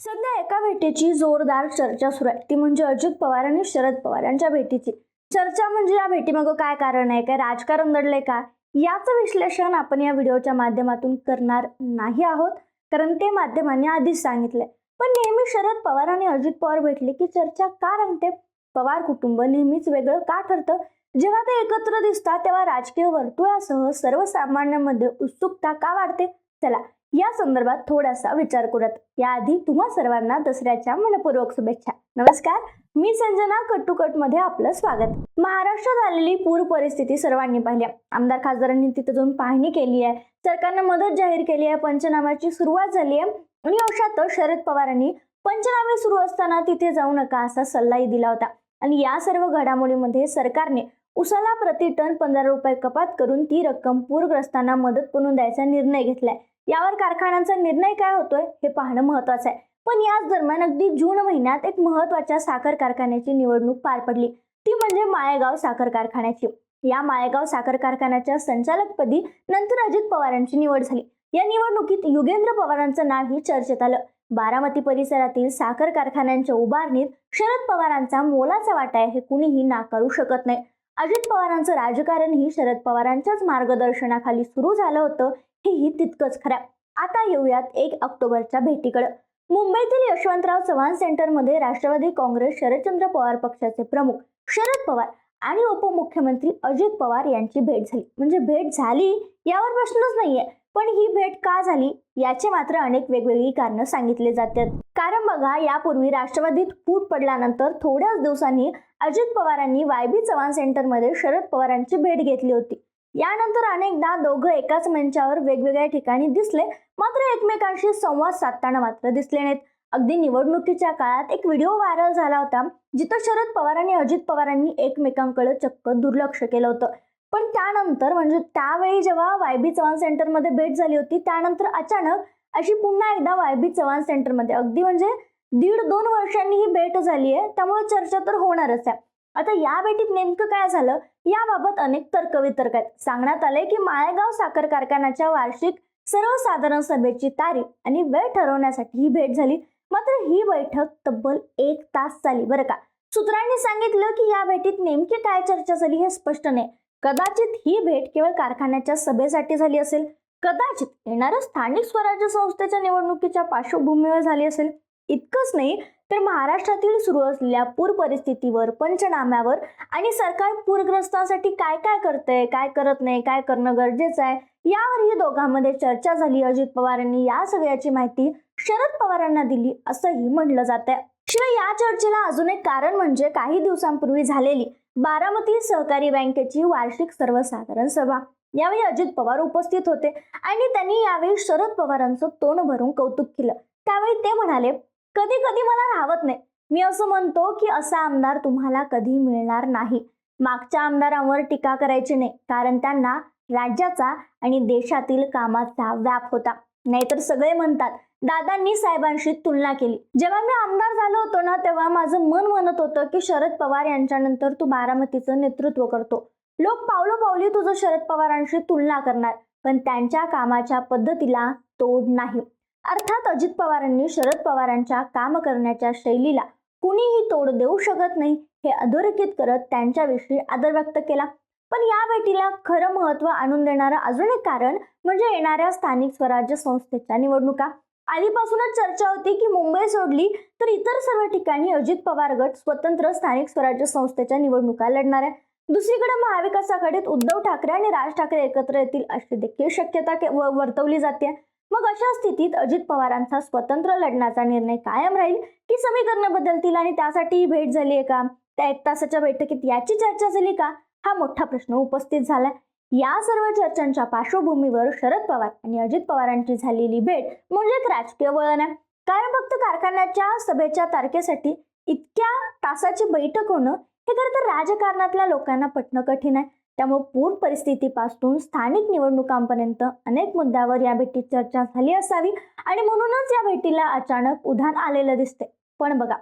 सध्या एका भेटीची जोरदार चर्चा सुरू आहे. ती म्हणजे अजित पवार आणि शरद पवार यांच्या भेटीची. चर्चा म्हणजे या भेटीमागं काय कारण आहे? काय राजकारण दडलंय का? याचं विश्लेषण आपण या व्हिडिओच्या माध्यमातून करणार नाही आहोत. कारण ते माध्यमांनी आधीच सांगितलंय. पण नेहमी शरद पवार आणि अजित पवार भेटले की चर्चा का रंगते? पवार कुटुंब नेहमीच वेगळं का ठरतं? जेव्हा ते एकत्र दिसतात तेव्हा राजकीय वर्तुळासह सर्वसामान्यांमध्ये उत्सुकता का वाढते? चला या संदर्भात थोडासा विचार करत. याआधी तुम्हा सर्वांना दसऱ्याच्या मनपूर्वक शुभेच्छा. नमस्कार मी संजना कट्टुकटमध्ये आपलं स्वागत. महाराष्ट्रात आलेली पूर परिस्थिती सर्वांनी पाहिली आहे. आमदार खासदारांनी तिथे जाऊन पाहणी केली आहे. सरकारनं मदत जाहीर केली आहे. पंचनाम्याची सुरुवात झाली आहे. आणि अशातच शरद पवारांनी पंचनामे सुरू असताना तिथे जाऊ नका असा सल्लाही दिला होता. आणि या सर्व घडामोडीमध्ये सरकारने उसाला प्रति टन पंधरा रुपये कपात करून ती रक्कम पूरग्रस्तांना मदत करून द्यायचा निर्णय घेतलाय. यावर कारखान्यांचा निर्णय काय होतोय हे पाहणं महत्वाचं आहे. पण याच दरम्यान अगदी जून महिन्यात एक महत्त्वाच्या साखर कारखान्याची निवडणूक पार पडली. ती म्हणजे माळेगाव साखर कारखान्याची. या माळेगाव साखर कारखान्याच्या संचालकपदी नंतर अजित पवारांची निवड झाली. या निवडणुकीत युगेंद्र पवारांचं नावही चर्चेत आलं. बारामती परिसरातील साखर कारखान्यांच्या उभारणीत शरद पवारांचा मोलाचा वाटा आहे हे कुणीही नाकारू शकत नाही. अजित पवारांचं राजकारण ही शरद पवारांच्याच मार्गदर्शनाखाली सुरू झालं होतं हेही तितकंच खराब आता येऊयात एक ऑक्टोबरच्या भेटीकडे. मुंबईतील यशवंतराव चव्हाण सेंटरमध्ये राष्ट्रवादी काँग्रेस शरदचंद्र पवार पक्षाचे प्रमुख शरद पवार आणि उपमुख्यमंत्री अजित पवार यांची भेट झाली. म्हणजे भेट झाली यावर प्रश्नच नाहीये. पण ही भेट का झाली याचे मात्र अनेक वेगवेगळी कारणं सांगितले जातात. कारण बघा यापूर्वी राष्ट्रवादीत फूट पडल्यानंतर थोड्याच दिवसांनी अजित पवारांनी वाय बी चव्हाण सेंटरमध्ये शरद पवारांची भेट घेतली होती. यानंतर अनेकदा दोघं एकाच मंचावर वेगवेगळ्या ठिकाणी दिसले मात्र एकमेकांशी संवाद साधताना मात्र दिसले नाहीत. अगदी निवडणुकीच्या काळात एक व्हिडिओ व्हायरल झाला होता जिथं शरद पवार आणि अजित पवारांनी एकमेकांकडे चक्क दुर्लक्ष केलं होतं. पण त्यानंतर म्हणजे त्यावेळी जेव्हा वाय बी चव्हाण सेंटरमध्ये भेट झाली होती त्यानंतर अचानक अशी पुन्हा एकदा वाय बी चव्हाण सेंटरमध्ये अगदी म्हणजे दीड दोन वर्षांनी ही भेट झाली आहे त्यामुळे चर्चा तर होणारच आहे. आता या भेटीत नेमकं काय झालं? याबाबत अनेक तर्कवितर्क आहेत. सांगण्यात आले की माळेगाव साखर कारखान्याच्या वार्षिक सर्वसाधारण सभेची तारीख आणि वेळ ठरवण्यासाठी ही भेट झाली. मात्र ही बैठक तब्बल एक तास चाली बरं का. सूत्रांनी सांगितलं की या भेटीत नेमकी काय चर्चा झाली हे स्पष्ट नाही. कदाचित ही भेट केवळ कारखान्याच्या सभेसाठी झाली असेल. कदाचित येणाऱ्या स्थानिक स्वराज्य संस्थेच्या निवडणुकीच्या पार्श्वभूमीवर झाली असेल. इतकंच नाही तर महाराष्ट्रातील सुरू असलेल्या पूर परिस्थितीवर पंचनाम्यावर आणि सरकार पूरग्रस्तांसाठी काय काय करतंय काय करत नाही काय करणं गरजेचं आहे यावरही दोघांमध्ये चर्चा झाली. अजित पवारांनी या सगळ्याची माहिती शरद पवारांना दिली असंही म्हटलं जात आहे शिवाय या चर्चेला अजून एक कारण म्हणजे काही दिवसांपूर्वी झालेली बारामती सहकारी बँकेची वार्षिक सर्वसाधारण सभा. यावेळी अजित पवार उपस्थित होते आणि त्यांनी यावेळी शरद पवारांचं तोंड भरून कौतुक केलं. त्यावेळी ते म्हणाले कधी कधी मला राहत नाही. मी असं म्हणतो की असा आमदार तुम्हाला कधी मिळणार नाही. मागच्या आमदारांवर टीका करायची नाही कारण त्यांना राज्याचा आणि देशातील कामाचा व्याप होता. नाहीतर सगळे म्हणतात दादांनी साहेबांशी तुलना केली. जेव्हा मी आमदार झालो होतो ना तेव्हा माझं मन म्हणत होतं की शरद पवार यांच्यानंतर तू बारामतीचं नेतृत्व करतो. लोक पावलोपावली तुझं शरद पवारांशी तुलना करणार पण त्यांच्या कामाच्या पद्धतीला तोड नाही. अर्थात अजित पवारांनी शरद पवारांच्या काम करण्याच्या शैलीला कुणीही तोड देऊ शकत नाही हे अधोरेखित करत त्यांच्याविषयी आदर व्यक्त केला. पण या भेटीला खरं महत्त्व आणून देणारं अजून एक कारण म्हणजे येणाऱ्या स्थानिक स्वराज्य संस्थेच्या निवडणुका. आधीपासूनच चर्चा होती की मुंबई सोडली तर इतर सर्व ठिकाणी अजित पवार गट स्वतंत्र स्थानिक स्वराज्य संस्थेच्या निवडणुका लढणार आहे दुसरीकडे महाविकास आघाडीत उद्धव ठाकरे आणि राज ठाकरे एकत्र येतील अशी देखील शक्यता व- वर्तवली जाते. मग अशा स्थितीत अजित पवारांचा स्वतंत्र लढण्याचा निर्णय कायम राहील की समीकरणं बदलतील आणि त्यासाठी भेट झाली आहे का? त्या एक तासाच्या बैठकीत याची चर्चा झाली का? हा मोठा प्रश्न उपस्थित झालाय या सर्व चर्चांच्या पार्श्वभूमीवर शरद पवार आणि अजित पवारांची झालेली भेट म्हणजे एक राजकीय वळण आहे. कारण फक्त कारखान्याच्या सभेच्या तारखेसाठी इतक्या तासाची बैठक होणं हे खरं तर राजकारणातल्या लोकांना पटणं कठीण आहे. त्यामुळे पूर परिस्थितीपासून स्थानिक निवडणुकांपर्यंत अनेक मुद्द्यावर या भेटीत चर्चा झाली असावी आणि म्हणूनच या भेटीला अचानक उधाण आलेलं दिसते पण बघा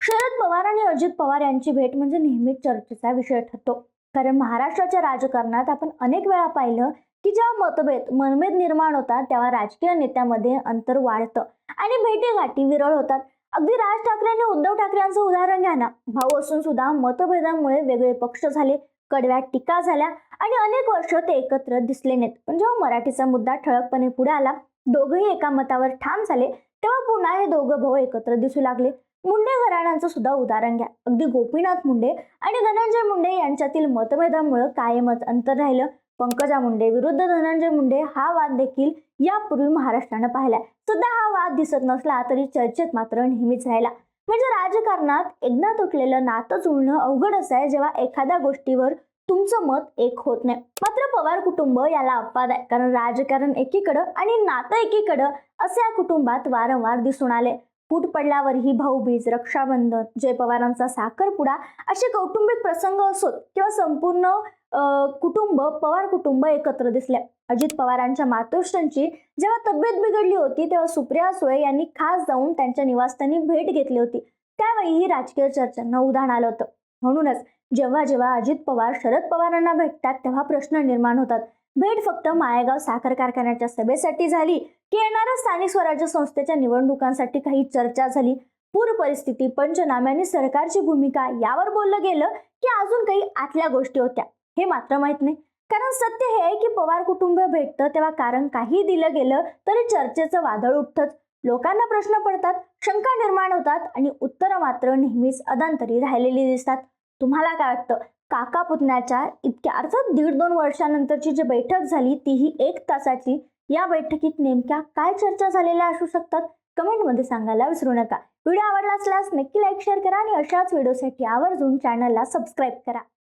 शरद पवार आणि अजित पवार यांची भेट म्हणजे नेहमीच चर्चेचा विषय ठरतो. कारण महाराष्ट्राच्या राजकारणात आपण अनेक वेळा पाहिलं की जेव्हा मतभेद मनभेद निर्माण होतात तेव्हा राजकीय नेत्यामध्ये अंतर वाढतं आणि भेटीगाठी विरळ होतात. अगदी राज ठाकरे आणि उद्धव ठाकरे यांचं उदाहरण घ्या ना. भाऊ असून सुद्धा मतभेदामुळे वेगळे पक्ष झाले कडव्या टीका झाल्या आणि अनेक वर्ष ते एकत्र दिसले नाहीत. पण जेव्हा मराठीचा मुद्दा ठळकपणे पुढे आला दोघंही एका मतावर ठाम झाले तेव्हा पुन्हा हे दोघं भाऊ एकत्र दिसू लागले. मुंडे घराण्यांचं सुद्धा उदाहरण घ्या. अगदी गोपीनाथ मुंडे आणि धनंजय मुंडे यांच्यातील मतभेदामुळे कायमच अंतर राहिलं. पंकजा मुंडे विरुद्ध धनंजय मुंडे हा वाद देखील यापूर्वी महाराष्ट्रानं पाहिलाय सुद्धा हा वाद दिसत नसला तरी चर्चेत मात्र नेहमीच राहिला. म्हणजे राजकारणात एकदा तुटलेलं नातं जुळणं अवघड असं आहे जेव्हा एखाद्या गोष्टीवर तुमचं मत एक होत नाही. मात्र पवार कुटुंब याला अपवाद आहे. कारण राजकारण एकीकडं आणि नातं एकीकडं असे या कुटुंबात वारंवार दिसून आले. फूट पडल्यावरही भाऊबीज रक्षाबंधन जय पवारांचा साखरपुडा असे कौटुंबिक प्रसंग असोत किंवा संपूर्ण कुटुंब पवार कुटुंब एकत्र दिसले अजित पवारांच्या मातोश्रांची जेव्हा तब्येत बिघडली होती तेव्हा सुप्रिया सुळे यांनी खास जाऊन त्यांच्या निवासस्थानी भेट घेतली होती. त्यावेळी ही राजकीय चर्चांना उधाण आलं होतं. म्हणूनच जेव्हा जेव्हा अजित पवार शरद पवारांना भेटतात तेव्हा प्रश्न निर्माण होतात. भेट फक्त माळेगाव साखर कारखान्याच्या सभेसाठी झाली की येणाऱ्या स्थानिक स्वराज्य संस्थेच्या निवडणुकांसाठी काही चर्चा झाली. पूर परिस्थिती पंचनामे आणि सरकारची भूमिका यावर बोललं गेलं की अजून काही आतल्या गोष्टी होत्या. हे मात्र माहीत नाही. कारण सत्य हे आहे की पवार कुटुंब भेटतं तेव्हा कारण काही दिलं गेलं तरी चर्चेचं वादळ उठतंच. लोकांना प्रश्न पडतात शंका निर्माण होतात आणि उत्तरं मात्र नेहमीच अदांतरी राहिलेली दिसतात. तुम्हाला काय वाटतं? काका पुतण्याच्या इतक्या अर्थात दीड दोन वर्षानंतरची जी बैठक झाली तीही एक तासाची. या बैठकीत नेमक्या काय चर्चा झालेल्या असू शकतात? कमेंटमध्ये सांगायला विसरू नका. व्हिडिओ आवडला असल्यास नक्की लाईक शेअर करा आणि अशाच व्हिडिओसाठी आवर्जून चॅनलला सबस्क्राईब करा.